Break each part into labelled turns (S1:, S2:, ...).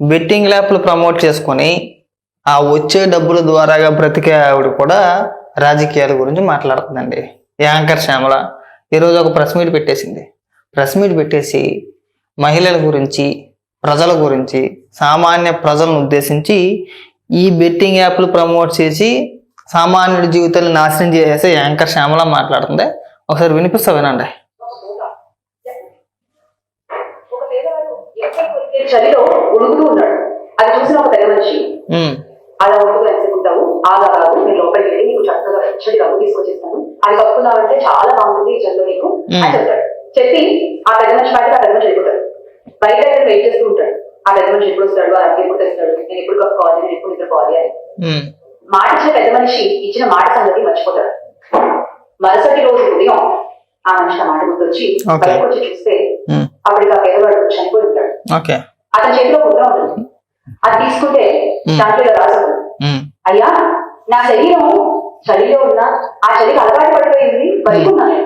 S1: Betting ల్యాప్లు promote చేసుకొని ఆ వచ్చే డబ్బుల ద్వారాగా బ్రతికే ఆవిడ కూడా రాజకీయాల గురించి మాట్లాడుతుందండి. యాంకర్ శ్యామల ఈరోజు ఒక ప్రెస్ మీట్ పెట్టేసింది. ప్రెస్ మీట్ పెట్టేసి మహిళల గురించి ప్రజల గురించి సామాన్య ప్రజలను ఉద్దేశించి ఈ బెట్టింగ్ యాప్లు ప్రమోట్ చేసి సామాన్యుడి జీవితాన్ని నాశనం చేసే యాంకర్ శ్యామల మాట్లాడుతుంది. ఒకసారి వినిపిస్తా వినండి
S2: ఒక పేదవాడు ఎక్కడ కొరికే చలిలో ఉడుకుతూ ఉన్నాడు. అది చూసిన ఒక పెద్ద మనిషి అలా ఉడుకు ఎంచుకుంటావు ఆగా రాదు నేను లోపలికి వెళ్ళి నీకు చక్కగా వెచ్చడి రంగు తీసుకొచ్చిస్తాను. అది కప్పుకున్నావంటే చాలా బాగుంటుంది ఈ చలిలో నీకు అని చెప్తాడు. చెప్పి ఆ పెద్ద మనిషి బయట ఆ పెద్ద మనిషి వెళ్ళిపోతాడు. బయట వెయిట్ చేస్తూ ఉంటాడు. ఆ పెద్ద మనిషి ఎప్పుడు వస్తాడు? ఆ రక్కి ఎప్పుడు తెస్తాడు? నేను ఎప్పుడు కప్పుకోవాలి నేను ఎప్పుడు నిద్రపోవాలి? అని. మాట ఇచ్చిన పెద్ద మనిషి ఇచ్చిన మాట సంగతి మర్చిపోతాడు. మరుసటి రోజు ఉదయం ఆ మనిషి ఆ మాట గుర్తొచ్చి. బయటకు వచ్చి చూస్తే అప్పటికి ఆ పేదవాడు చనిపోయి ఉంటాడు. అతని చేతిలో కుట్ర ఉంటుంది. అది తీసుకుంటే. దాంట్లో
S1: ఉమ్,
S2: అయ్యా నా శరీరం చలిలో ఉన్న ఆ చలికి అలవాటు పడిపోయింది బతుకున్నాను.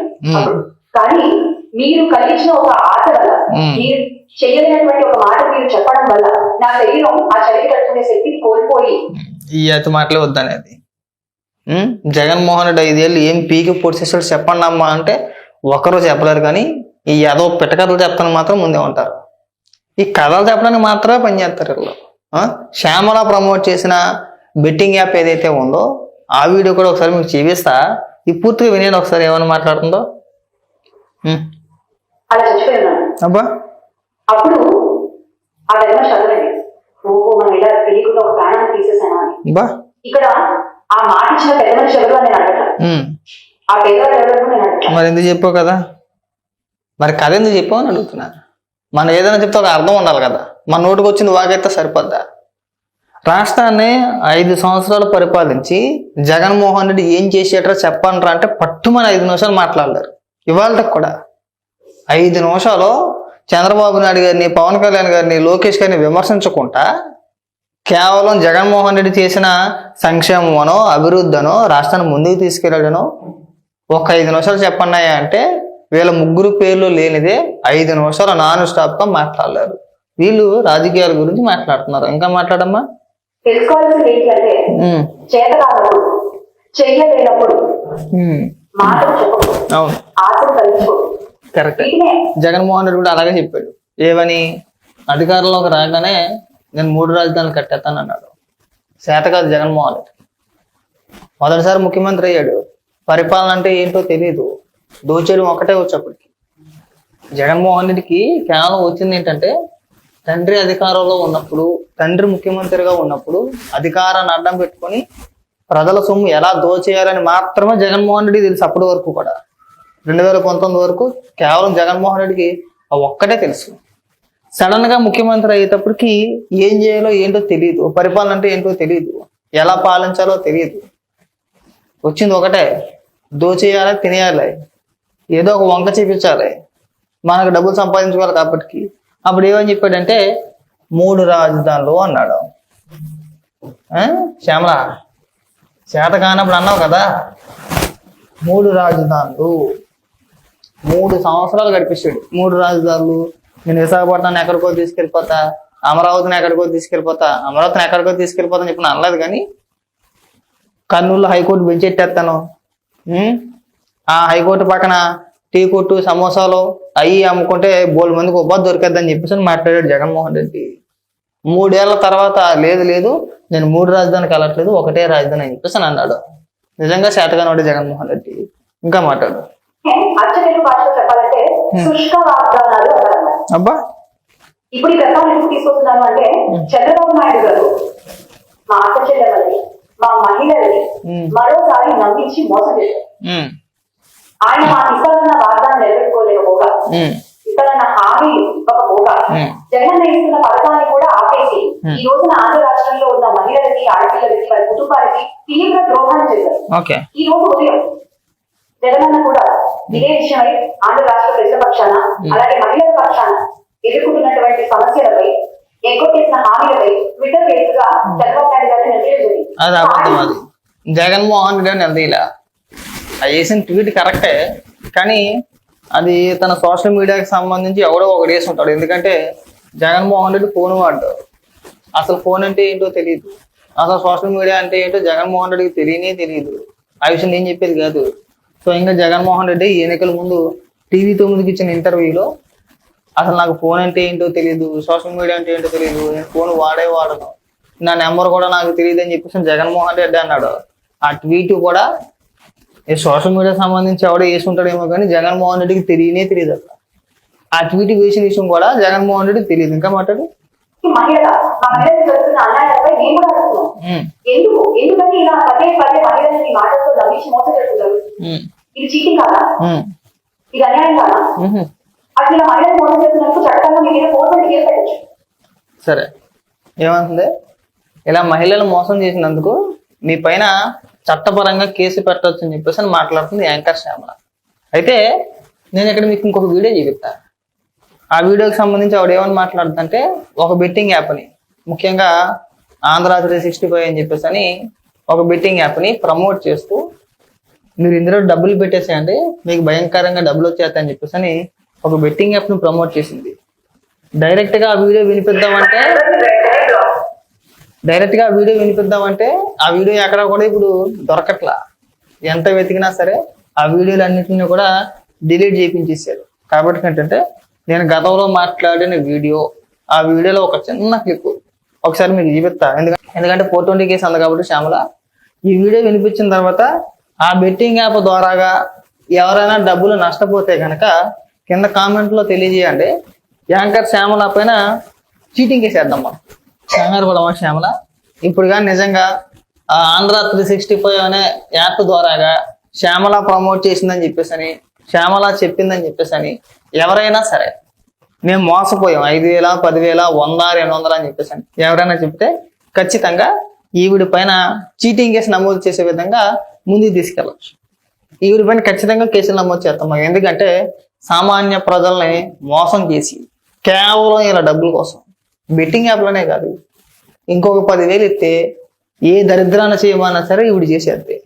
S2: కానీ మీరు కలిగించిన ఒక ఆశ వల్ల. మీరు చేయలేనటువంటి ఒక మాట మీరు చెప్పడం వల్ల నా శరీరం ఆ చలికి తట్టుకునే శక్తిని కోల్పోయి.
S1: ఈ అతి మాటలే వద్దనేది. జగన్మోహన్ రెడ్డి ఐదేళ్ళు ఏం పీకి పొడిచేసాడు చెప్పండి అమ్మా అంటే ఒకరు చెప్పలేరు కానీ ఈ ఏదో పిట్టకథలు చెప్తాను మాత్రం ముందే ఉంటారు. ఈ కథలు చెప్పడానికి మాత్రమే పనిచేస్తారు వీళ్ళు? శ్యామల ప్రమోట్ చేసిన బెట్టింగ్ యాప్ ఏదైతే ఉందో ఆ వీడియో కూడా ఒకసారి మీకు చూపిస్తా. ఈ పూర్తిగా వినేయండి ఒకసారి ఏమైనా మాట్లాడుతుందో. అబ్బా.
S2: అప్పుడు ఆ ధర్మ చదవండి ఓహో మనం ఇలా తెలియకుండా ఒక ప్రాణాన్ని తీసేసానా అని.
S1: అబ్బా.
S2: ఇక్కడ ఆ మాట ఇచ్చిన పెద్ద మనిషి ఎవరు అని నేను అడగట
S1: ఉమ్.
S2: ఆ పేదవాడు ఎవరు నేను అడగట
S1: మరి ఎందుకు చెప్పావు కదా? మరి కథ ఎందుకు చెప్పావు అని అడుగుతున్నా. మనం ఏదైనా చెప్తే ఒక అర్థం ఉండాలి కదా. మన నోటికి వచ్చింది వాగైతే సరిపోద్దా? రాష్ట్రాన్ని ఐదు సంవత్సరాలు పరిపాలించి జగన్మోహన్ రెడ్డి ఏం చేసేటో చెప్పండ్రా అంటే పట్టుమని ఐదు నిమిషాలు మాట్లాడలేరు. ఇవాళకి కూడా ఐదు నిమిషాలు చంద్రబాబు నాయుడు గారిని పవన్ కళ్యాణ్ గారిని లోకేష్ గారిని విమర్శించకుండా కేవలం జగన్మోహన్ రెడ్డి చేసిన సంక్షేమమనో అభివృద్ధి అనో రాష్ట్రాన్ని ముందుకు తీసుకెళ్ళడనో ఒక ఐదు నిమిషాలు చెప్పన్నాయా అంటే వీళ్ళ ముగ్గురు పేర్లు లేనిదే ఐదు నిమిషాలు నాన్ స్టాప్గా మాట్లాడలేరు. వీళ్ళు రాజకీయాల గురించి మాట్లాడుతున్నారు. ఇంకా మాట్లాడమ్మా.
S2: తెలుసుకోవాల్సింది చెయ్యలేనప్పుడు
S1: అవును. కరెక్ట్ జగన్మోహన్ రెడ్డి కూడా అలాగే చెప్పాడు. ఏమని? అధికారంలోకి రాగానే నేను మూడు రాజధానులు కట్టేస్తాను అన్నాడు. చేత కాదు జగన్మోహన్ రెడ్డి. మొదటిసారి ముఖ్యమంత్రి అయ్యాడు. పరిపాలన అంటే ఏంటో తెలియదు దోచేయడం ఒకటే వచ్చేప్పటికి జగన్మోహన్ రెడ్డికి కేవలం వచ్చింది ఏంటంటే తండ్రి అధికారంలో ఉన్నప్పుడు తండ్రి ముఖ్యమంత్రిగా ఉన్నప్పుడు అధికారాన్ని అడ్డం పెట్టుకొని ప్రజల సొమ్ము ఎలా దోచేయాలని మాత్రమే జగన్మోహన్ రెడ్డి తెలుసు అప్పటి వరకు కూడా. రెండు వేల పంతొమ్మిది వరకు కేవలం జగన్మోహన్ రెడ్డికి ఆ ఒక్కటే తెలుసు. సడన్గా ముఖ్యమంత్రి అయ్యేటప్పటికి ఏం చేయాలో ఏంటో తెలియదు పరిపాలన అంటే ఏంటో తెలియదు ఎలా పాలించాలో తెలియదు వచ్చింది ఒకటే. దోచేయాలి తినేయాలి? ఏదో ఒక వంక చూపించాలి. మనకు డబ్బులు సంపాదించుకోవాలి కాబట్టి. అప్పుడు ఏమని చెప్పాడంటే మూడు రాజధానులు అన్నాడు. శ్యామల చేత కానప్పుడు అన్నావు కదా? మూడు రాజధానులు. మూడు సంవత్సరాలు గడిపించాడు మూడు రాజధానులు. నేను విశాఖపట్నాన్ని ఎక్కడికో తీసుకెళ్ళిపోతా. అమరావతిని ఎక్కడికో తీసుకెళ్ళిపోతా. అమరావతిని ఎక్కడికో తీసుకెళ్ళిపోతా అని చెప్పి అనలేదు కానీ కర్నూలు హైకోర్టు బెంచ్ ఎట్టేస్తాను. ఆ హైకోర్టు పక్కన టీ కొట్టు సమోసాలు అవి అమ్ముకుంటే బోల్ మందికి ఉపాధి దొరికేద్దని చెప్పేసి మాట్లాడాడు జగన్మోహన్ రెడ్డి. మూడేళ్ళ తర్వాత లేదు లేదు నేను మూడు రాజధానికి వెళ్ళట్లేదు ఒకటే రాజధాని అని చెప్పేసి అని అన్నాడు. నిజంగా శాతగానే ఉండే జగన్మోహన్ రెడ్డి. ఇంకా మాట్లాడు. అబ్బా!
S2: ఇప్పుడు ఈ ఎందుకు తీసుకొస్తున్నాను అంటే చంద్రబాబు నాయుడు గారు మా అక్క చెల్లెమ్మల్ని మా మహిళల్ని. మరోసారి నమ్మించి మోసం చేశారు. ఆయన మాకు ఇస్తానన్న వాగ్దానం నిలబెట్టుకోలేకపోగా
S1: ఉం,
S2: ఇస్తానన్న హామీ ఇవ్వకపోగా. జగన్ ఇస్తున్న పథకాన్ని కూడా ఆపేసి ఈ రోజున ఆంధ్ర రాష్ట్రంలో ఉన్న మహిళలకి ఆడపిల్లలకి వారి కుటుంబాలకి తీవ్ర ద్రోహాన్ని చేశారు. ఈ రోజు ఉదయం జగనన్న కూడా ఇదే విషయమై ఆంధ్ర రాష్ట్ర ప్రజల పక్షాన అలాగే మహిళల పక్షాన ఎదుర్కొంటున్నటువంటి సమస్యలపై ఎగ్గొట్టేసిన హామీలపై ట్విట్టర్ వేదికగా చంద్రబాబు నాయుడు గారిని నిలదీయలేదు
S1: జగన్మోహన్ రెడ్డి ఇలా ఆ వేసిన ట్వీట్ కరెక్టే కానీ అది తన సోషల్ మీడియాకి సంబంధించి ఎవడో ఒకటి వేసి ఉంటాడు. ఎందుకంటే జగన్మోహన్ రెడ్డి ఫోన్ వాడు అసలు ఫోన్ అంటే ఏంటో తెలియదు అసలు సోషల్ మీడియా అంటే ఏంటో జగన్మోహన్ రెడ్డికి తెలియనే తెలియదు ఆ విషయం నేను చెప్పేది కాదు. సో ఇంకా జగన్మోహన్ రెడ్డి ఎన్నికల ముందు టీవీ తొమ్మిదికి ఇచ్చిన ఇంటర్వ్యూలో అసలు నాకు ఫోన్ అంటే ఏంటో తెలియదు సోషల్ మీడియా అంటే ఏంటో తెలియదు నేను ఫోన్ వాడే వాడను. నా నెంబర్ కూడా నాకు తెలియదు అని చెప్పేసి జగన్మోహన్ రెడ్డి అన్నాడు. ఆ ట్వీట్ కూడా ఈ సోషల్ మీడియా సంబంధించి ఎవడో వేసుకుంటాడేమో కానీ జగన్మోహన్ రెడ్డికి తెలియనే తెలియదు అసలు ఆ ట్వీట్ వేసిన విషయం కూడా జగన్మోహన్ రెడ్డికి తెలియదు. ఇంకా మాట్లాడు.
S2: ఇది చీటింగ్ కాదా? ఇది అన్యాయం కాదా. అసలు ఇలా మహిళలు మోసం చేస్తున్నందుకు మీ మీద కేసు పెట్టచ్చు.
S1: సరే. ఏమంటుంది ఇలా మహిళలు మోసం చేసినందుకు మీ పైన చట్టపరంగా కేసు పెట్టవచ్చు అని చెప్పేసి అని మాట్లాడుతుంది యాంకర్ శ్యామల. అయితే నేను ఇక్కడ మీకు ఇంకొక వీడియో చూపిస్తా. ఆ వీడియోకి సంబంధించి ఆవిడ ఏమని మాట్లాడుతుందంటే ఒక బెట్టింగ్ యాప్ని ముఖ్యంగా ఆంధ్ర త్రీ సిక్స్టీ ఫైవ్ అని చెప్పేసి అని ఒక బెట్టింగ్ యాప్ని ప్రమోట్ చేస్తూ మీరు ఇందులో డబ్బులు పెట్టేసేయండి మీకు భయంకరంగా డబ్బులు వచ్చేస్తాయని చెప్పేసి అని ఒక బెట్టింగ్ యాప్ని ప్రమోట్ చేసింది. డైరెక్ట్గా ఆ వీడియో వినిపిద్దామంటే డైరెక్ట్గా వీడియో వినిపిద్దామంటే ఆ వీడియో ఎక్కడ కూడా ఇప్పుడు దొరకట్లా. ఎంత వెతికినా సరే ఆ వీడియోలు అన్నింటినీ కూడా డిలీట్ చేయించేసారు కాబట్టి ఏంటంటే నేను గతంలో మాట్లాడిన వీడియో ఆ వీడియోలో ఒక చిన్న క్లిప్ ఒకసారి మీకు చూపిస్తా. ఎందుకంటే ఎందుకంటే ఫోర్ ట్వంటీ కేసు అంది కాబట్టి శ్యామల ఈ వీడియో వినిపించిన తర్వాత ఆ బెట్టింగ్ యాప్ ద్వారాగా ఎవరైనా డబ్బులు నష్టపోతే కనుక కింద కామెంట్లో తెలియజేయండి. యాంకర్ శ్యామల పైన చీటింగ్ వేసేద్దాం మనం. కంగారు పడమా శ్యామల. ఇప్పుడుగా నిజంగా ఆ ఆంధ్ర త్రీ సిక్స్టీ ఫైవ్ అనే యాప్ ద్వారాగా శ్యామల ప్రమోట్ చేసిందని చెప్పేసి శ్యామల చెప్పిందని చెప్పేసి అని ఎవరైనా సరే మేము మోసపోయాం. ఐదు వేల పదివేల వంద రెండు వందలు అని చెప్పేసి ఎవరైనా చెప్తే ఖచ్చితంగా ఈవిడి పైన చీటింగ్ కేసు నమోదు చేసే విధంగా ముందుకు తీసుకెళ్ళచ్చు. ఈవిడి పైన ఖచ్చితంగా కేసులు నమోదు చేస్తాం ఎందుకంటే సామాన్య ప్రజల్ని మోసం చేసి కేవలం ఇలా డబ్బుల కోసం బెట్టింగ్ యాప్లోనే కాదు. ఇంకొక పదివేలు ఇస్తే ఏ దరిద్రాన్ని చేయమన్నా సరే ఈవిడ చేసేద్ది.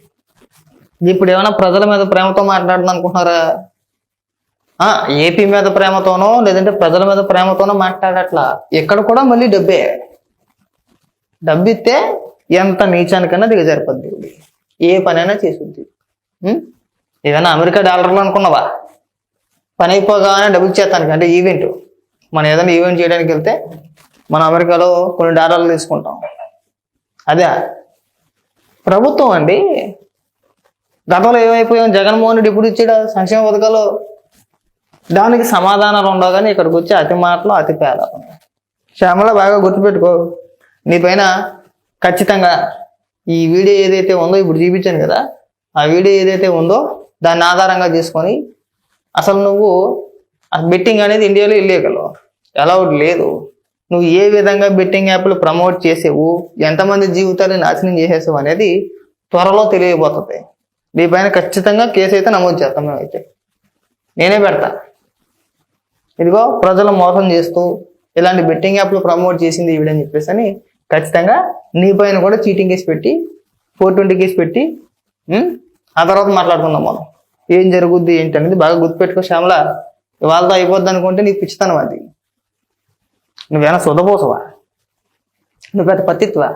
S1: ఇప్పుడు ఏమైనా ప్రజల మీద ప్రేమతో మాట్లాడుతుంది అనుకుంటున్నారా? ఆ ఏపీ మీద ప్రేమతోనో లేదంటే ప్రజల మీద ప్రేమతోనో మాట్లాడట్లా. ఎక్కడ కూడా మళ్ళీ డబ్బే. డబ్బు ఇస్తే ఎంత నీచానికన్నా దిగజారిపోద్ది ఏ పనైనా చేసుద్ది. ఏదైనా అమెరికా డాలర్లు అనుకున్నావా? పని అయిపోగానే డబ్బు ఇచ్చేస్తానికి అంటే ఈవెంట్. మనం ఏదైనా ఈవెంట్ చేయడానికి వెళ్తే మన అమెరికాలో కొన్ని డాలర్లు తీసుకుంటాం. అదే. ప్రభుత్వం అండి గతంలో ఏమైపోయాం జగన్మోహన్ రెడ్డి ఇప్పుడు ఇచ్చాడు సంక్షేమ పథకాలు దానికి సమాధానాలు ఉండవు కానీ ఇక్కడికి వచ్చి అతి మాటలు అతి పేద శ్యామల బాగా గుర్తుపెట్టుకో. నీ పైన ఖచ్చితంగా ఈ వీడియో ఏదైతే ఉందో ఇప్పుడు చూపించాను కదా ఆ వీడియో ఏదైతే ఉందో దాన్ని ఆధారంగా తీసుకొని అసలు నువ్వు బెట్టింగ్ అనేది ఇండియాలో ఇల్లీగల్ అలౌడ్ లేదు. నువ్వు ఏ విధంగా బెట్టింగ్ యాప్లు ప్రమోట్ చేసేవు ఎంతమంది జీవితాన్ని నాశనం చేసేసావు అనేది త్వరలో తెలియబోతుంది. నీ పైన ఖచ్చితంగా కేసు అయితే నమోదు చేస్తాం మేమైతే. నేనే పెడతా. ఇదిగో ప్రజలు మోసం చేస్తూ ఇలాంటి బెట్టింగ్ యాప్లు ప్రమోట్ చేసింది ఈవిడని చెప్పేసి అని ఖచ్చితంగా నీ పైన కూడా చీటింగ్ కేసు పెట్టి ఫోర్ ట్వంటీ కేసు పెట్టి ఆ తర్వాత మాట్లాడుకుందాం మనం. ఏం జరుగుద్ది ఏంటి అనేది బాగా గుర్తుపెట్టుకో శ్యామల. ఇవాళతో అయిపోద్ది అనుకుంటే నీకు పిచ్చితనం అది. నువ్వేనా సుధపోసవా నువ్వు పెద్ద పత్తిత్వా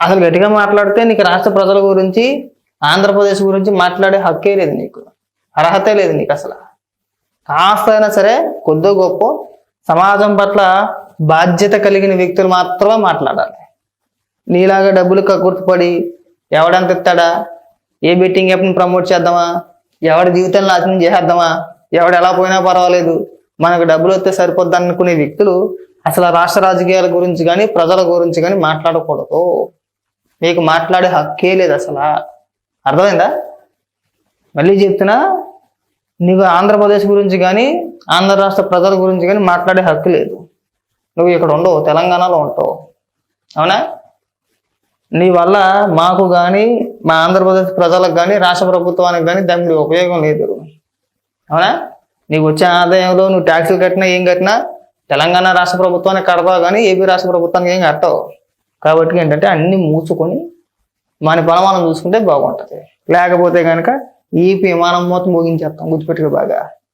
S1: అసలు గట్టిగా మాట్లాడితే నీకు రాష్ట్ర ప్రజల గురించి ఆంధ్రప్రదేశ్ గురించి మాట్లాడే హక్కే లేదు నీకు. అర్హతే లేదు నీకు అసలు. కాస్త అయినా సరే కొద్దో గొప్ప సమాజం పట్ల బాధ్యత కలిగిన వ్యక్తులు మాత్రమే మాట్లాడాలి. నీలాగా డబ్బులు కక్కుర్తిపడి ఎవడంత ఇస్తాడా? ఏ బెట్టింగ్ యాప్ని ప్రమోట్ చేద్దామా? ఎవడి జీవితాన్ని నాశనం చేసేద్దామా? ఎవడు ఎలా పోయినా పర్వాలేదు. మనకు డబ్బులు వస్తే సరిపోద్ది అనుకునే వ్యక్తులు అసలు రాష్ట్ర రాజకీయాల గురించి కానీ ప్రజల గురించి కానీ మాట్లాడకూడదు. మీకు మాట్లాడే హక్కే లేదు అసలు. అర్థమైందా? మళ్ళీ చెప్తున్నా నీకు ఆంధ్రప్రదేశ్ గురించి కానీ ఆంధ్ర రాష్ట్ర ప్రజల గురించి కానీ మాట్లాడే హక్కు లేదు. నువ్వు ఇక్కడ ఉండవు తెలంగాణలో ఉంటావు. అవునా? నీ వల్ల మాకు కానీ మా ఆంధ్రప్రదేశ్ ప్రజలకు కానీ రాష్ట్ర ప్రభుత్వానికి కానీ దాని ఉపయోగం లేదు. అవునా? నీకు వచ్చే ఆదాయంలో నువ్వు ట్యాక్సులు కట్టినా ఏం కట్టినా తెలంగాణ రాష్ట్ర ప్రభుత్వానికి కడతావు కానీ ఏపీ రాష్ట్ర ప్రభుత్వానికి ఏం కట్టవు. కాబట్టి ఏంటంటే అన్ని మూసుకొని మన పని మనం చూసుకుంటే బాగుంటుంది. లేకపోతే కనుక ఏపీ విమానం మొత్తం ముగించేస్తాం గుర్తుపెట్టుకో బాగా.